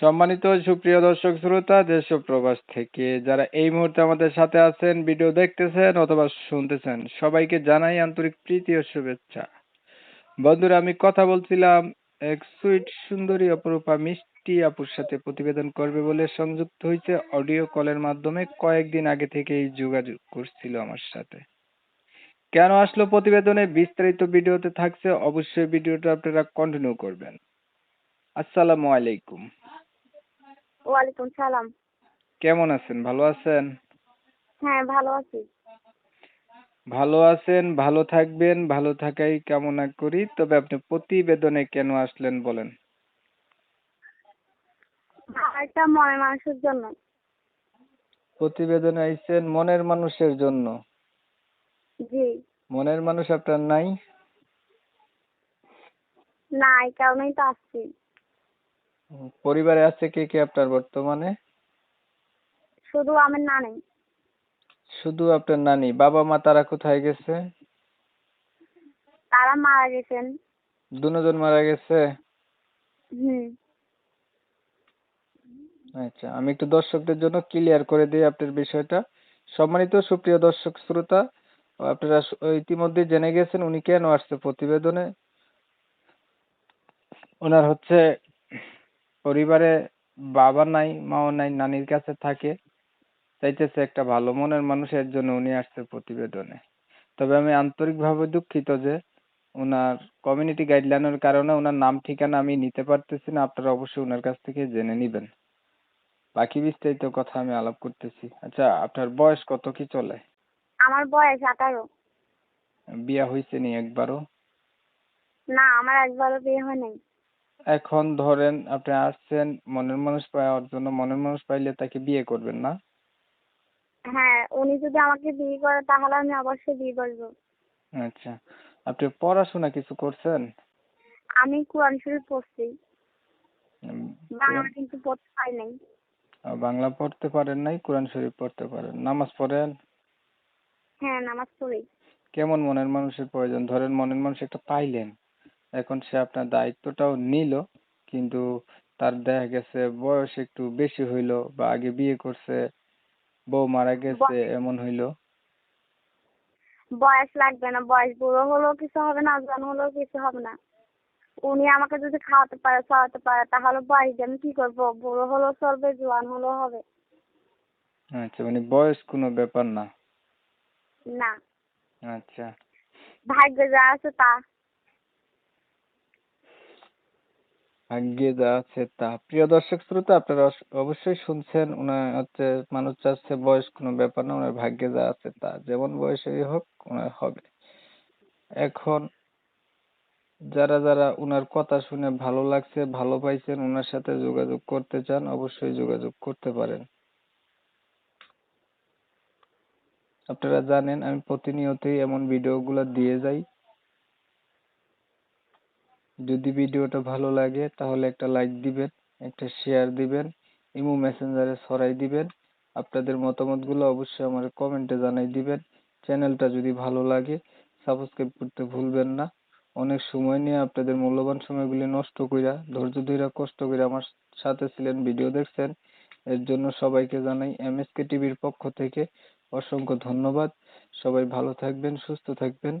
সম্মানিত সুপ্রিয় দর্শক শ্রোতা দেশ প্রবাস থেকে যারা এই মুহূর্তে আমাদের সাথে আছেন, ভিডিও দেখতেছেন অথবা শুনতেছেন, সবাইকে জানাই আন্তরিক প্রীতি ও শুভেচ্ছা। বন্ধুরা, আমি কথা বলছিলাম এক সুইট সুন্দরী অপরূপা মিষ্টি আপুর সাথে প্রতিবেদন করবে বলে সংযুক্ত হয়েছে অডিও কলের মাধ্যমে কয়েকদিন আগে থেকেই যোগাযোগ করছিল আমার সাথে। কেন আসলো প্রতিবেদনে? বিস্তারিত ভিডিওতে থাকছে, অবশ্যই ভিডিওটা আপনারা কন্টিনিউ করবেন। আসসালামু আলাইকুম। ওয়ালাইকুম সালাম। কেমন আছেন? ভালো আছেন? হ্যাঁ ভালো আছি। ভালো আছেন ভালো থাকবেন ভালো থাকাই কামনা করি। তবে আপনি প্রতিবেদনে কেন আসলেন বলেন? একটা মনে মানুষের জন্য। প্রতিবেদনে আইছেন মনের মানুষের জন্য। জি। মনের মানুষ আপনার নাই? না এই কারণেই তো আসছি। পরিবারে আছে কে কে আপনার বর্তমানে? শুধু আমার নানি। শুধু আপনার নানি। বাবা মা তারা কোথায় গেছে? তারা মারা গেছেন। দুজন মারা গেছে? হুম। আচ্ছা আমি একটু দর্শকদের জন্য ক্লিয়ার করে দিই আপনার বিষয়টা। সম্মানিত সুপ্রিয় দর্শক শ্রোতা আপনারা ইতিমধ্যে জেনে গেছেন উনি কেন আসছে প্রতিবেদনে। ওনার হচ্ছে পরিবারে বাবা নাই মাও নাই নানির কাছে থাকে চাইতেছে একটা ভালো মনের মানুষের জন্য উনি আসছে প্রতিবেদনে। তবে আমি আন্তরিকভাবে দুঃখিত যে ওনার কমিউনিটি গাইডলাইনের কারণে ওনার নাম ঠিকানা আমি নিতে পারতেছি না আপনারা অবশ্যই ওনার কাছ থেকে জেনে নেবেন। বাকি বিস্তারিত কথা আমি আলাপ করতেছি। আচ্ছা আপনার বয়স কত কি চলে? আমার বয়স আঠারো। বিয়া হয়েছে নি একবারও? না আমার একবারও বিয়ে হয় নাই। এখন ধরেন আপনি আসছেন মনের মানুষ পাওয়ার জন্য মনের মানুষ পাইলে তাকে বিয়ে করবেন না? হ্যাঁ উনি যদি আমাকে বিয়ে করে তাহলে আমি অবশ্যই বিয়ে করব। আচ্ছা আপনি পড়াশোনা কিছু করছেন? আমি কোরআন শরীফ পড়ছি। বাংলা কিন্তু পড়তে পারি নাই। বাংলা পড়তে পারেন নাই কোরআন শরীফ পড়তে পারেন। নামাজ পড়েন? হ্যাঁ নামাজ পড়ি। কেমন মনের মানুষের প্রয়োজন? ধরেন মনের মানুষ একটা পাইলেন। এখন সে আপনার দায়িত্বটাও নিল কিন্তু তার দেখা গেছে বয়স একটু বেশি হইল বা আগে বিয়ে করছে বউ মারা গেছে এমন হইল। বয়স লাগবে না বয়স বুড়ো হলেও কিছু হবে না জোয়ান হলেও কিছু হবে না। উনি আমাকে যদি খাওয়াতে পারে খাওয়াতে পারে তাহলে বয়স দিয়ে আমি কি করব? বুড়ো হলেও চলবে জোয়ান হলেও হবে। আচ্ছা মানে বয়স কোনো ব্যাপার না। না। আচ্ছা। ভাগ্যে যা আছে তা। ভাগ্যে যা আছে। তা প্রিয় দর্শক শ্রোতা, আপনারা অবশ্যই শুনছেন। ওনার হচ্ছে মানুষ চাচ্ছে বয়স, কোনো ব্যাপার না ওনার ভাগ্যে যা আছে তা। যেমন বয়সেই হোক ওনার হবে। এখন যারা যারা ওনার কথা শুনে ভালো লাগছে, ভালো পাইছেন ওনার সাথে যোগাযোগ করতে চান, অবশ্যই যোগাযোগ করতে পারেন। আপনারা জানেন, আমি প্রতিনিয়তই এমন ভিডিওগুলো দিয়ে যাই। যদি ভিডিওটা ভালো লাগে, তাহলে একটা লাইক দিবেন, একটা শেয়ার দিবেন, ইমো মেসেঞ্জারে ছড়াই দিবেন। আপনাদের মতামতগুলো অবশ্যই আমার কমেন্টে জানাই দিবেন। চ্যানেলটা যদি ভালো লাগে সাবস্ক্রাইব করতে ভুলবেন না। অনেক সময় নিয়ে আপনাদের মূল্যবান সময়গুলি নষ্ট কইরা, ধৈর্য ধইরা কষ্ট করে আমার সাথে ছিলেন, ভিডিও দেখছেন, এর জন্য সবাইকে জানাই এমএসকে টিভির পক্ষ থেকে অসংখ্য ধন্যবাদ। সবাই ভালো থাকবেন, সুস্থ থাকবেন।